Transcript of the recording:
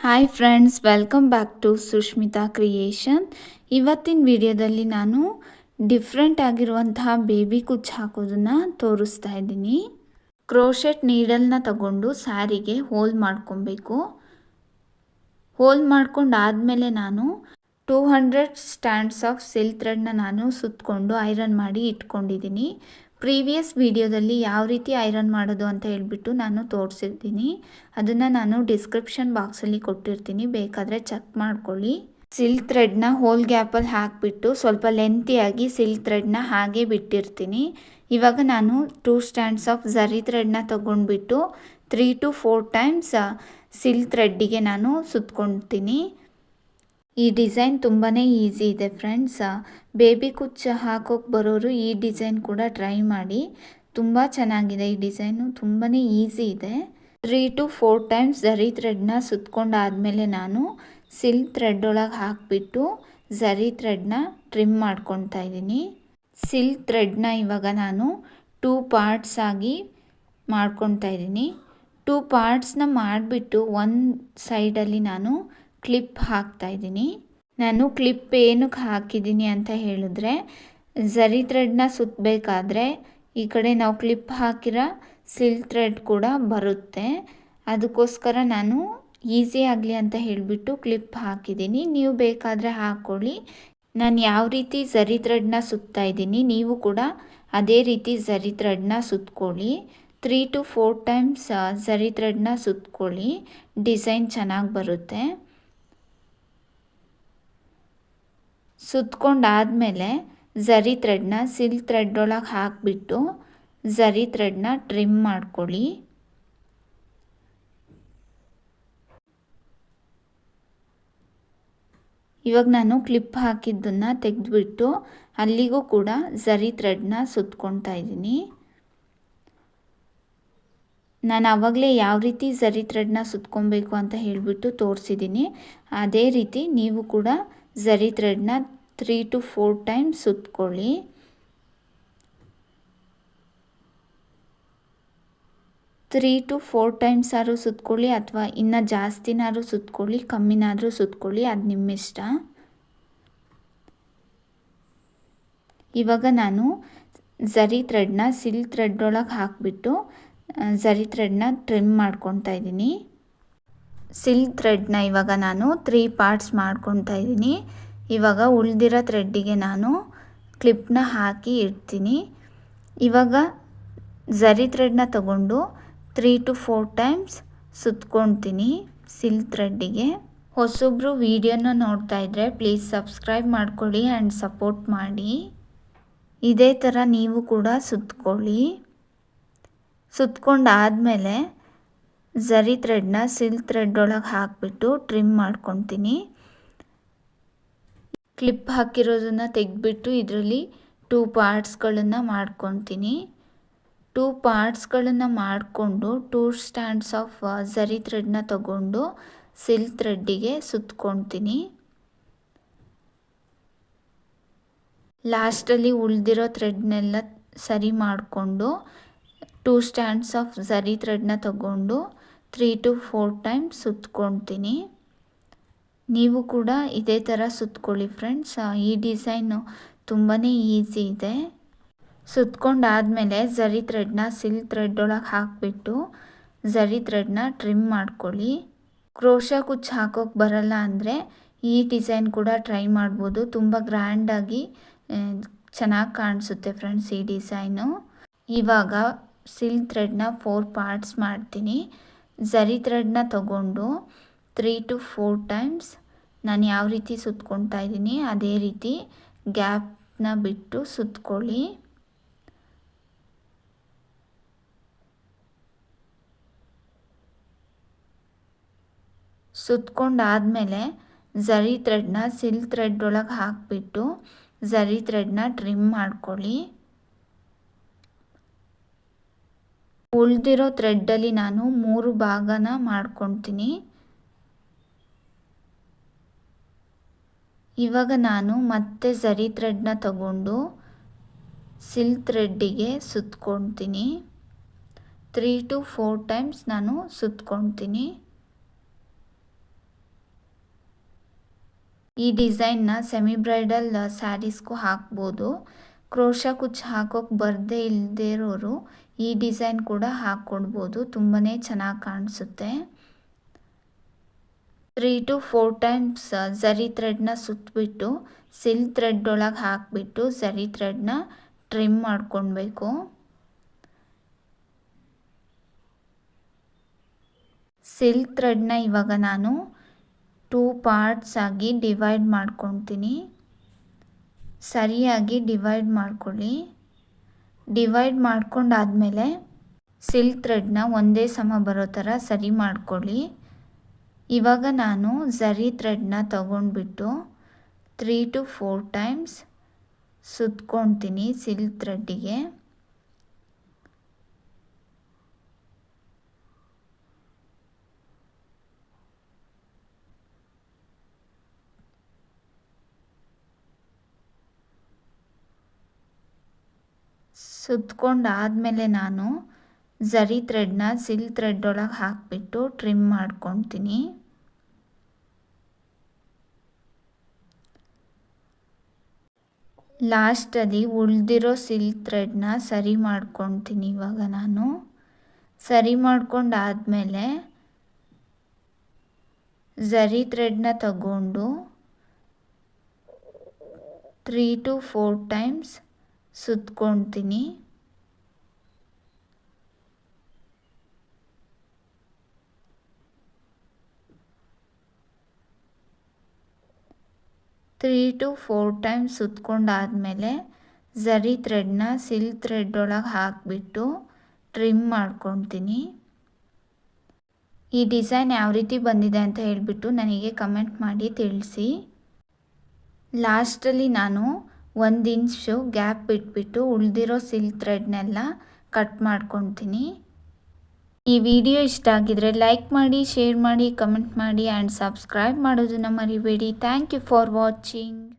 Hi friends welcome back to Sushmita creation ಇವತ್ತಿನ ವಿಡಿಯೋದಲ್ಲಿ ನಾನು ಡಿಫ್ರೆಂಟ್ ಆಗಿರುವಂತಹ ಬೇಬಿ ಕುಚ್ಚು ಹಾಕೋದನ್ನು ತೋರಿಸ್ತಾ ಇದ್ದೀನಿ ಕ್ರೋಶೆಟ್ ನೀಡಲ್ನ ತಗೊಂಡು ಸ್ಯಾರಿಗೆ ಹೋಲ್ ಮಾಡ್ಕೊಬೇಕು ಹೋಲ್ ಮಾಡ್ಕೊಂಡು ಆದಮೇಲೆ ನಾನು two hundred stands of silk ಥ್ರೆಡ್ನ ನಾನು ಸುತ್ತಕೊಂಡು ಐರನ್ ಮಾಡಿ ಇಟ್ಕೊಂಡಿದ್ದೀನಿ ಪ್ರೀವಿಯಸ್ ವಿಡಿಯೋದಲ್ಲಿ ಯಾವ ರೀತಿ ಐರನ್ ಮಾಡೋದು ಅಂತ ಹೇಳಿಬಿಟ್ಟು ನಾನು ತೋರಿಸಿರ್ತೀನಿ. ಅದನ್ನು ನಾನು ಡಿಸ್ಕ್ರಿಪ್ಷನ್ ಬಾಕ್ಸಲ್ಲಿ ಕೊಟ್ಟಿರ್ತೀನಿ. ಬೇಕಾದರೆ ಚೆಕ್ ಮಾಡ್ಕೊಳ್ಳಿ. ಸಿಲ್ಕ್ ಥ್ರೆಡ್ನ ಹೋಲ್ ಗ್ಯಾಪಲ್ಲಿ ಹಾಕಿಬಿಟ್ಟು ಸ್ವಲ್ಪ ಲೆಂತಿಯಾಗಿ ಸಿಲ್ಕ್ ಥ್ರೆಡ್ನ ಹಾಗೆ ಬಿಟ್ಟಿರ್ತೀನಿ. ಇವಾಗ ನಾನು ಟೂ ಸ್ಟ್ಯಾಂಡ್ಸ್ ಆಫ್ ಝರಿ ಥ್ರೆಡ್ನ ತೊಗೊಂಡ್ಬಿಟ್ಟು three to four times silk ಥ್ರೆಡ್ಡಿಗೆ ನಾನು ಸುತ್ಕೊಳ್ತೀನಿ. ಈ ಡಿಸೈನ್ ತುಂಬಾ ಈಸಿ ಇದೆ ಫ್ರೆಂಡ್ಸ್. ಬೇಬಿ ಕುಚ್ಚ ಹಾಕೋಕೆ ಬರೋರು ಈ ಡಿಸೈನ್ ಕೂಡ ಟ್ರೈ ಮಾಡಿ. ತುಂಬ ಚೆನ್ನಾಗಿದೆ ಈ ಡಿಸೈನು ತುಂಬಾ ಈಸಿ ಇದೆ. Three to four times zari ಥ್ರೆಡ್ನ ಸುತ್ಕೊಂಡಾದಮೇಲೆ ನಾನು ಸಿಲ್ಕ್ ಥ್ರೆಡ್ ಒಳಗೆ ಹಾಕಿಬಿಟ್ಟು ಝರಿ ಥ್ರೆಡ್ನ ಟ್ರಿಮ್ ಮಾಡ್ಕೊತಾ ಇದ್ದೀನಿ. ಸಿಲ್ಕ್ ಥ್ರೆಡ್ನ ಇವಾಗ ನಾನು ಟೂ ಪಾರ್ಟ್ಸ್ ಆಗಿ ಮಾಡ್ಕೊತಾ ಇದ್ದೀನಿ. ಟೂ ಪಾರ್ಟ್ಸ್ನ ಮಾಡಿಬಿಟ್ಟು ಒಂದು ಸೈಡಲ್ಲಿ ನಾನು ಕ್ಲಿಪ್ ಹಾಕ್ತಾ ಇದ್ದೀನಿ. ನಾನು ಕ್ಲಿಪ್ ಏನಕ್ಕೆ ಹಾಕಿದ್ದೀನಿ ಅಂತ ಹೇಳಿದ್ರೆ ಝರಿ ಥ್ರೆಡ್ನ ಸುತ್ತಬೇಕಾದ್ರೆ ಈ ಕಡೆ ನಾವು ಕ್ಲಿಪ್ ಹಾಕಿರೋ ಸಿಲ್ ಥ್ರೆಡ್ ಕೂಡ ಬರುತ್ತೆ. ಅದಕ್ಕೋಸ್ಕರ ನಾನು ಈಸಿ ಆಗಲಿ ಅಂತ ಹೇಳಿಬಿಟ್ಟು ಕ್ಲಿಪ್ ಹಾಕಿದ್ದೀನಿ. ನೀವು ಬೇಕಾದರೆ ಹಾಕ್ಕೊಳ್ಳಿ ನಾನು ಯಾವ ರೀತಿ ಝರಿ ಥ್ರೆಡ್ನ ಸುತ್ತಾ ಇದ್ದೀನಿ, ನೀವು ಕೂಡ ಅದೇ ರೀತಿ ಝರಿ ಥ್ರೆಡ್ನ ಸುತ್ಕೊಳ್ಳಿ. Three to four times zari ಥ್ರೆಡ್ನ ಸುತ್ಕೊಳ್ಳಿ. ಡಿಸೈನ್ ಚೆನ್ನಾಗಿ ಬರುತ್ತೆ. ಸುತ್ಕೊಂಡಾದಮೇಲೆ ಝರಿ ಥ್ರೆಡ್ನ ಸಿಲ್ಕ್ ಥ್ರೆಡ್ ಒಳಗೆ ಹಾಕಿಬಿಟ್ಟು ಝರಿ ಥ್ರೆಡ್ನ ಟ್ರಿಮ್ ಮಾಡ್ಕೊಳ್ಳಿ. ಇವಾಗ ನಾನು ಕ್ಲಿಪ್ ಹಾಕಿದ್ದನ್ನು ತೆಗೆದುಬಿಟ್ಟು ಅಲ್ಲಿಗೂ ಕೂಡ ಝರಿ ಥ್ರೆಡ್ನ ಸುತ್ಕೊತಾ ಇದ್ದೀನಿ. ನಾನು ಆವಾಗಲೇ ಯಾವ ರೀತಿ ಝರಿ ಥ್ರೆಡ್ನ ಸುತ್ಕೊಬೇಕು ಅಂತ ಹೇಳಿಬಿಟ್ಟು ತೋರಿಸಿದ್ದೀನಿ. ಅದೇ ರೀತಿ ನೀವು ಕೂಡ ಝರಿ ಥ್ರೆಡ್ನ ತ್ರೀ ಟು ಫೋರ್ ಟೈಮ್ಸ್ ಸುತ್ಕೊಳ್ಳಿ. ತ್ರೀ ಟು ಫೋರ್ ಟೈಮ್ಸ್ ಆದರೂ ಸುತ್ಕೊಳ್ಳಿ ಅಥವಾ ಇನ್ನು ಜಾಸ್ತಿನಾದ್ರೂ ಸುತ್ಕೊಳ್ಳಿ, ಕಮ್ಮಿನಾದರೂ ಸುತ್ಕೊಳ್ಳಿ, ಅದು ನಿಮ್ಮ ಇಷ್ಟ ಇವಾಗ ನಾನು ಝರಿ ಥ್ರೆಡ್ನ ಸಿಲ್ಕ್ ಥ್ರೆಡ್ ಒಳಗೆ ಹಾಕಿಬಿಟ್ಟು ಝರಿ ಥ್ರೆಡ್ನ ಟ್ರಿಮ್ ಮಾಡ್ಕೊತಾ ಇದ್ದೀನಿ. ಸಿಲ್ಕ್ ಥ್ರೆಡ್ನ ಇವಾಗ ನಾನು ತ್ರೀ ಪಾರ್ಟ್ಸ್ ಮಾಡ್ಕೊತಾ ಇದ್ದೀನಿ. ಇವಾಗ ಉಳಿದಿರೋ ಥ್ರೆಡ್ಡಿಗೆ ನಾನು ಕ್ಲಿಪ್ನ ಹಾಕಿ ಇಡ್ತೀನಿ. ಇವಾಗ ಝರಿ ಥ್ರೆಡ್ನ ತಗೊಂಡು ತ್ರೀ ಟು ಫೋರ್ ಟೈಮ್ಸ್ ಸುತ್ಕೊಳ್ತೀನಿ ಸಿಲ್ಕ್ ಥ್ರೆಡ್ಡಿಗೆ. ಹೊಸೊಬ್ಬರು ವೀಡಿಯೋನ ನೋಡ್ತಾ ಇದ್ದರೆ ಪ್ಲೀಸ್ ಸಬ್ಸ್ಕ್ರೈಬ್ ಮಾಡ್ಕೊಳ್ಳಿ ಆ್ಯಂಡ್ ಸಪೋರ್ಟ್ ಮಾಡಿ. ಇದೇ ಥರ ನೀವು ಕೂಡ ಸುತ್ಕೊಳ್ಳಿ. ಸುತ್ಕೊಂಡಾದಮೇಲೆ ಝರಿ ಥ್ರೆಡ್ನ ಸಿಲ್ಕ್ ಥ್ರೆಡ್ ಒಳಗೆ ಹಾಕಿಬಿಟ್ಟು ಟ್ರಿಮ್ ಮಾಡ್ಕೊತೀನಿ. ಕ್ಲಿಪ್ ಹಾಕಿರೋದನ್ನು ತೆಗೆದ್ಬಿಟ್ಟು ಇದರಲ್ಲಿ ಟೂ ಪಾರ್ಟ್ಸ್ಗಳನ್ನು ಮಾಡ್ಕೊತೀನಿ. ಟೂ ಪಾರ್ಟ್ಸ್ಗಳನ್ನು ಮಾಡಿಕೊಂಡು ಟೂ ಸ್ಟ್ಯಾಂಡ್ಸ್ ಆಫ್ ಝರಿ ಥ್ರೆಡ್ನ ತಗೊಂಡು ಸಿಲ್ಕ್ ಥ್ರೆಡ್ಡಿಗೆ ಸುತ್ಕೊತೀನಿ. ಲಾಸ್ಟಲ್ಲಿ ಉಳಿದಿರೋ ಥ್ರೆಡ್ನೆಲ್ಲ ಸರಿ ಮಾಡಿಕೊಂಡು ಟೂ ಸ್ಟ್ಯಾಂಡ್ಸ್ ಆಫ್ ಝರಿ ಥ್ರೆಡ್ನ ತಗೊಂಡು ತ್ರೀ ಟು ಫೋರ್ ಟೈಮ್ಸ್ ಸುತ್ಕೊಳ್ತೀನಿ. ನೀವು ಕೂಡ ಇದೇ ಥರ ಸುತ್ಕೊಳ್ಳಿ ಫ್ರೆಂಡ್ಸ್ ಈ ಡಿಸೈನು ತುಂಬಾ ಈಸಿ ಇದೆ. ಸುತ್ಕೊಂಡಾದಮೇಲೆ ಝರಿ ಥ್ರೆಡ್ನ ಸಿಲ್ ಥ್ರೆಡ್ ಒಳಗೆ ಹಾಕಿಬಿಟ್ಟು ಝರಿ ಥ್ರೆಡ್ನ ಟ್ರಿಮ್ ಮಾಡ್ಕೊಳ್ಳಿ. ಕ್ರೋಶ ಕುಚ್ಚು ಹಾಕೋಕೆ ಬರಲ್ಲ ಅಂದರೆ ಈ ಡಿಸೈನ್ ಕೂಡ ಟ್ರೈ ಮಾಡ್ಬೋದು. ತುಂಬ ಗ್ರ್ಯಾಂಡಾಗಿ ಚೆನ್ನಾಗಿ ಕಾಣಿಸುತ್ತೆ ಫ್ರೆಂಡ್ಸ್ ಈ ಡಿಸೈನು ಇವಾಗ ಸಿಲ್ಕ್ ಥ್ರೆಡ್ನ ಫೋರ್ ಪಾರ್ಟ್ಸ್ ಮಾಡ್ತೀನಿ. ಝರಿ ಥ್ರೆಡ್ನ ತಗೊಂಡು ತ್ರೀ ಟು ಫೋರ್ ಟೈಮ್ಸ್ ನಾನು ಯಾವ ರೀತಿ ಸುತ್ತಕೊಳ್ತಾ ಇದ್ದೀನಿ ಅದೇ ರೀತಿ ಗ್ಯಾಪ್ನ ಬಿಟ್ಟು ಸುತ್ಕೊಳ್ಳಿ. ಸುತ್ಕೊಂಡಾದಮೇಲೆ ಝರಿ ಥ್ರೆಡ್ನ ಸಿಲ್ಕ್ ಥ್ರೆಡ್ ಒಳಗೆ ಹಾಕಿಬಿಟ್ಟು ಝರಿ ಥ್ರೆಡ್ನ ಟ್ರಿಮ್ ಮಾಡ್ಕೊಳ್ಳಿ. ಉಳಿದಿರೋ ಥ್ರೆಡ್ಡಲ್ಲಿ ನಾನು ಮೂರು ಭಾಗನ ಮಾಡ್ಕೊತೀನಿ ಇವಾಗ ನಾನು ಮತ್ತೆ ಸರಿ ಥ್ರೆಡ್ನ ತಗೊಂಡು ಸಿಲ್ಕ್ ಥ್ರೆಡ್ಡಿಗೆ ಸುತ್ಕೊತೀನಿ ತ್ರೀ ಟು ಫೋರ್ ಟೈಮ್ಸ್ ನಾನು ಸುತ್ಕೊಳ್ತೀನಿ. ಈ ಡಿಸೈನ್ನ ಸೆಮಿ ಬ್ರೈಡಲ್ ಸ್ಯಾರೀಸ್ಗೂ ಹಾಕ್ಬೋದು. ಕ್ರೋಶ ಕುಚ್ಚು ಹಾಕೋಕೆ ಬರದೇ ಇಲ್ಲದೇ ಇರೋರು ಈ ಡಿಸೈನ್ ಕೂಡ ಹಾಕ್ಕೊಡ್ಬೋದು. ತುಂಬಾ ಚೆನ್ನಾಗಿ ಕಾಣಿಸುತ್ತೆ. Three to four times zari ಥ್ರೆಡ್ನ ಸುತ್ತಬಿಟ್ಟು ಸಿಲ್ಕ್ ಥ್ರೆಡ್ ಒಳಗೆ ಹಾಕಿಬಿಟ್ಟು ಝರಿ ಥ್ರೆಡ್ನ ಟ್ರಿಮ್ ಮಾಡ್ಕೊಳ್ಬೇಕು ಸಿಲ್ಕ್ ಥ್ರೆಡ್ನ ಇವಾಗ ನಾನು ಟೂ ಪಾರ್ಟ್ಸ್ ಆಗಿ ಡಿವೈಡ್ ಮಾಡ್ಕೊತೀನಿ ಸರಿಯಾಗಿ ಡಿವೈಡ್ ಮಾಡ್ಕೊಳ್ಳಿ. ಡಿವೈಡ್ ಮಾಡ್ಕೊಂಡಾದಮೇಲೆ ಸಿಲ್ಕ್ ಥ್ರೆಡ್ನ ಒಂದೇ ಸಮ ಬರೋ ಥರ ಸರಿ ಮಾಡ್ಕೊಳ್ಳಿ. ಇವಾಗ ನಾನು ಝರಿ ಥ್ರೆಡ್ನ ತಗೊಂಡ್ಬಿಟ್ಟು ತ್ರೀ ಟು ಫೋರ್ ಟೈಮ್ಸ್ ಸುತ್ಕೊಳ್ತೀನಿ ಸಿಲ್ಕ್ ಥ್ರೆಡ್ಡಿಗೆ ಸುತ್ಕೊಂಡಾದಮೇಲೆ ನಾನು ಝರಿ ಥ್ರೆಡ್ನ ಸಿಲ್ ಥ್ರೆಡ್ ಒಳಗೆ ಹಾಕಿಬಿಟ್ಟು ಟ್ರಿಮ್ ಮಾಡ್ಕೊತೀನಿ. ಲಾಸ್ಟಲ್ಲಿ ಉಳಿದಿರೋ ಸಿಲ್ ಥ್ರೆಡ್ನ ಸರಿ ಮಾಡ್ಕೊತೀನಿ ಇವಾಗ ನಾನು. ಸರಿ ಮಾಡ್ಕೊಂಡಾದಮೇಲೆ ಝರಿ ಥ್ರೆಡ್ನ ತಗೊಂಡು ತ್ರೀ ಟು ಫೋರ್ ಟೈಮ್ಸ್ ಸುತ್ಕೊಳ್ತೀನಿ ತ್ರೀ ಟು ಫೋರ್ ಟೈಮ್ಸ್ ಸುತ್ಕೊಂಡಾದಮೇಲೆ ಝರಿ ಥ್ರೆಡ್ನ ಸಿಲ್ಕ್ ಥ್ರೆಡ್ ಒಳಗೆ ಹಾಕಿಬಿಟ್ಟು ಟ್ರಿಮ್ ಮಾಡ್ಕೊತೀನಿ. ಈ ಡಿಸೈನ್ ಯಾವ ರೀತಿ ಬಂದಿದೆ ಅಂತ ಹೇಳಿಬಿಟ್ಟು ನನಗೆ ಕಮೆಂಟ್ ಮಾಡಿ ತಿಳಿಸಿ. ಲಾಸ್ಟಲ್ಲಿ ನಾನು ಒಂದು ಇಂಚು ಗ್ಯಾಪ್ ಬಿಟ್ಬಿಟ್ಟು ಉಳಿದಿರೋ ಸಿಲ್ಕ್ ಥ್ರೆಡ್ನೆಲ್ಲ ಕಟ್ ಮಾಡ್ಕೊತೀನಿ ಈ ವಿಡಿಯೋ ಇಷ್ಟ ಆಗಿದ್ರೆ ಲೈಕ್ ಮಾಡಿ, ಶೇರ್ ಮಾಡಿ, ಕಮೆಂಟ್ ಮಾಡಿ, ಆ್ಯಂಡ್ ಸಬ್ಸ್ಕ್ರೈಬ್ ಮಾಡೋದನ್ನು ಮರಿಬೇಡಿ. Thank you for watching.